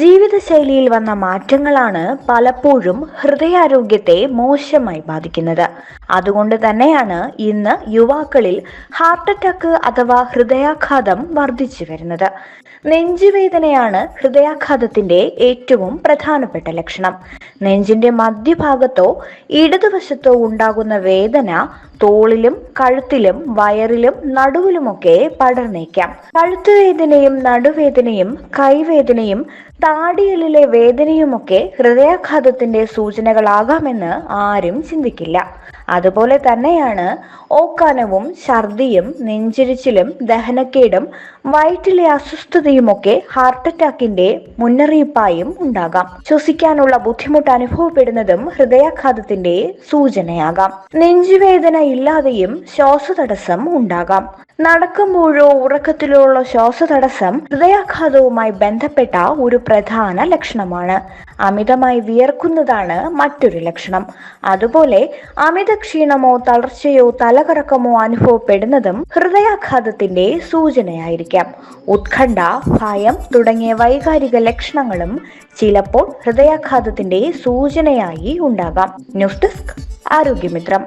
ജീവിതശൈലിയിൽ വന്ന മാറ്റങ്ങളാണ് പലപ്പോഴും ഹൃദയാരോഗ്യത്തെ മോശമായി ബാധിക്കുന്നത്. അതുകൊണ്ട് തന്നെയാണ് ഇന്ന് യുവാക്കളിൽ ഹാർട്ട് അറ്റാക്ക് അഥവാ ഹൃദയാഘാതം വർദ്ധിച്ചു വരുന്നത്. നെഞ്ചുവേദനയാണ് ഹൃദയാഘാതത്തിന്റെ ഏറ്റവും പ്രധാനപ്പെട്ട ലക്ഷണം. നെഞ്ചിന്റെ മധ്യഭാഗത്തോ ഇടതുവശത്തോ ഉണ്ടാകുന്ന വേദന തോളിലും കഴുത്തിലും വയറിലും നടുവിലുമൊക്കെ പടർന്നേക്കാം. കഴുത്തുവേദനയും നടുവേദനയും കൈവേദനയും താടിയലിലെ വേദനയുമൊക്കെ ഹൃദയാഘാതത്തിന്റെ സൂചനകളാകാമെന്ന് ആരും ചിന്തിക്കില്ല. അതുപോലെ തന്നെയാണ് ഓക്കാനവും ഛർദിയും നെഞ്ചിരിച്ചിലും ദഹനക്കേടും വയറ്റിലെ അസ്വസ്ഥതയുമൊക്കെ ഹാർട്ട് അറ്റാക്കിന്റെ മുന്നറിയിപ്പായും ഉണ്ടാകാം. ശ്വസിക്കാനുള്ള ബുദ്ധിമുട്ട് അനുഭവപ്പെടുന്നതും ഹൃദയാഘാതത്തിന്റെ സൂചനയാകാം. നെഞ്ചുവേദന ഇല്ലാതെയും ശ്വാസതടസ്സം ഉണ്ടാകാം. നടക്കുമ്പോഴോ ഉറക്കത്തിലോ ഉള്ള ശ്വാസതടസ്സം ഹൃദയാഘാതവുമായി ബന്ധപ്പെട്ട ഒരു പ്രധാന ലക്ഷണമാണ്. അമിതമായി വിയർക്കുന്നതാണ് മറ്റൊരു ലക്ഷണം. അതുപോലെ അമിത ക്ഷീണമോ തളർച്ചയോ തലകറക്കമോ അനുഭവപ്പെടുന്നതും ഹൃദയാഘാതത്തിന്റെ സൂചനയായിരിക്കാം. ഉത്കണ്ഠ ഭയം തുടങ്ങിയ വൈകാരിക ലക്ഷണങ്ങളും ചിലപ്പോൾ ഹൃദയാഘാതത്തിന്റെ സൂചനയായി ഉണ്ടാകാം. News desk ആരോഗ്യമിത്രം.